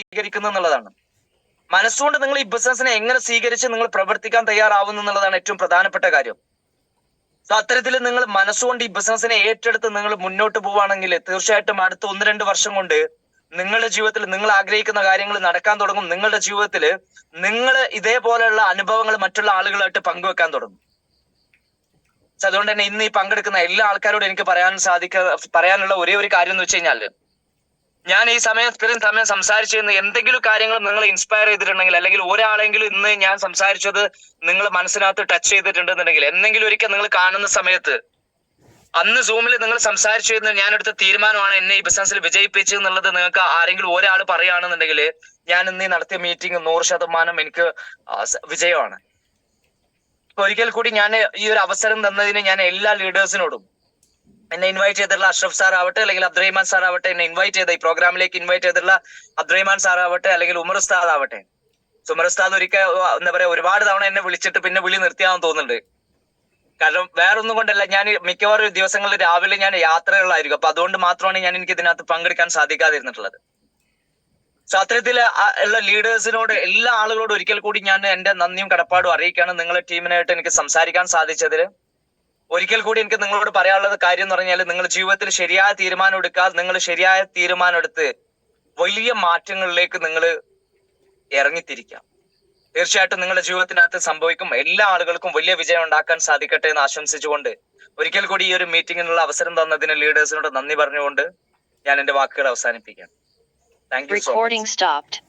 സ്വീകരിക്കുന്നു എന്നുള്ളതാണ്. മനസ്സുകൊണ്ട് നിങ്ങൾ ഈ ബിസിനസ്സിനെ എങ്ങനെ സ്വീകരിച്ച് നിങ്ങൾ പ്രവർത്തിക്കാൻ തയ്യാറാവുന്നു എന്നുള്ളതാണ് ഏറ്റവും പ്രധാനപ്പെട്ട കാര്യം. സോ അത്തരത്തിൽ നിങ്ങൾ മനസ്സുകൊണ്ട് ഈ ബിസിനസ്സിനെ ഏറ്റെടുത്ത് നിങ്ങൾ മുന്നോട്ട് പോവുകയാണെങ്കിൽ തീർച്ചയായിട്ടും അടുത്ത ഒന്ന് രണ്ട് വർഷം കൊണ്ട് നിങ്ങളുടെ ജീവിതത്തിൽ നിങ്ങൾ ആഗ്രഹിക്കുന്ന കാര്യങ്ങൾ നടക്കാൻ തുടങ്ങും. നിങ്ങളുടെ ജീവിതത്തിൽ നിങ്ങൾ ഇതേപോലെയുള്ള അനുഭവങ്ങൾ മറ്റുള്ള ആളുകളായിട്ട് പങ്കുവെക്കാൻ തുടങ്ങും. അതുകൊണ്ട് തന്നെ ഇന്ന് ഈ പങ്കെടുക്കുന്ന എല്ലാ ആൾക്കാരോടും എനിക്ക് പറയാൻ സാധിക്ക പറയാനുള്ള ഒരേ ഒരു കാര്യം എന്ന് വെച്ച് കഴിഞ്ഞാൽ ഞാൻ ഈ സമയം ഇത്രയും സമയം സംസാരിച്ചിരുന്ന എന്തെങ്കിലും കാര്യങ്ങൾ നിങ്ങൾ ഇൻസ്പയർ ചെയ്തിട്ടുണ്ടെങ്കിൽ അല്ലെങ്കിൽ ഒരാളെങ്കിലും ഇന്ന് ഞാൻ സംസാരിച്ചത് നിങ്ങൾ മനസ്സിനകത്ത് ടച്ച് ചെയ്തിട്ടുണ്ടെന്നുണ്ടെങ്കിൽ എന്തെങ്കിലും ഒരിക്കൽ നിങ്ങൾ കാണുന്ന സമയത്ത് അന്ന് സൂമിൽ നിങ്ങൾ സംസാരിച്ചിരുന്ന ഞാൻ എടുത്ത തീരുമാനമാണ് എന്നെ ഈ ബിസിനസ്സിൽ വിജയിപ്പിച്ചത് എന്നുള്ളത് നിങ്ങൾക്ക് ആരെങ്കിലും ഒരാൾ പറയുകയാണെന്നുണ്ടെങ്കിൽ ഞാൻ ഇന്ന് നടത്തിയ മീറ്റിംഗ് നൂറ് ശതമാനം എനിക്ക് വിജയമാണ്. ഒരിക്കൽ കൂടി ഞാൻ ഈ ഒരു അവസരം തന്നതിന് ഞാൻ എല്ലാ ലീഡേഴ്സിനോടും എന്നെ ഇൻവൈറ്റ് ചെയ്തിട്ടുള്ള അഷ്റഫ് സാർ ആവട്ടെ അല്ലെങ്കിൽ അബ്ദുറഹിമാൻ സാർ ആവട്ടെ എന്നെ ഇൻവൈറ്റ് ചെയ്ത ഈ പ്രോഗ്രാമിലേക്ക് ഇൻവൈറ്റ് ചെയ്തിട്ടുള്ള അബ്ദുറഹിമാൻ സാർ ആവട്ടെ അല്ലെങ്കിൽ ഉമർ ഉസ്താദ് ആവട്ടെ. സുമർ ഉസ്താദ് ഒരിക്കൽ എന്താ പറയാ ഒരുപാട് തവണ എന്നെ വിളിച്ചിട്ട് പിന്നെ വിളി നിർത്തിയാന്ന് തോന്നുന്നുണ്ട്. കാരണം വേറൊന്നും കൊണ്ടല്ല ഞാൻ മിക്കവാറും ദിവസങ്ങളിൽ രാവിലെ ഞാൻ യാത്രകളായിരിക്കും അപ്പൊ അതുകൊണ്ട് മാത്രമാണ് ഞാൻ എനിക്ക് ഇതിനകത്ത് പങ്കെടുക്കാൻ സാധിക്കാതിരുന്നിട്ടുള്ളത്. സോ അത്തരത്തിൽ ഉള്ള ലീഡേഴ്സിനോട് എല്ലാ ആളുകളോടും ഒരിക്കൽ കൂടി ഞാൻ എന്റെ നന്ദിയും കടപ്പാടും അറിയിക്കാണ് നിങ്ങളെ ടീമിനായിട്ട് എനിക്ക് സംസാരിക്കാൻ സാധിച്ചതിൽ ഒരിക്കൽ കൂടി എനിക്ക് നിങ്ങളോട് പറയാനുള്ളത് കാര്യം എന്ന് പറഞ്ഞാൽ നിങ്ങൾ ജീവിതത്തിൽ ശരിയായ തീരുമാനം എടുക്കാതെ നിങ്ങൾ ശരിയായ തീരുമാനം എടുത്ത് വലിയ മാറ്റങ്ങളിലേക്ക് നിങ്ങൾ ഇറങ്ങിത്തിരിക്കാം. തീർച്ചയായിട്ടും നിങ്ങളുടെ ജീവിതത്തിനകത്ത് സംഭവിക്കും. എല്ലാ ആളുകൾക്കും വലിയ വിജയം ഉണ്ടാക്കാൻ സാധിക്കട്ടെ എന്ന് ആശംസിച്ചുകൊണ്ട് ഒരിക്കൽ കൂടി ഈ ഒരു മീറ്റിംഗിനുള്ള അവസരം തന്നതിന് ലീഡേഴ്സിനോട് നന്ദി പറഞ്ഞുകൊണ്ട് ഞാൻ എന്റെ വാക്കുകൾ അവസാനിപ്പിക്കാം. Thank you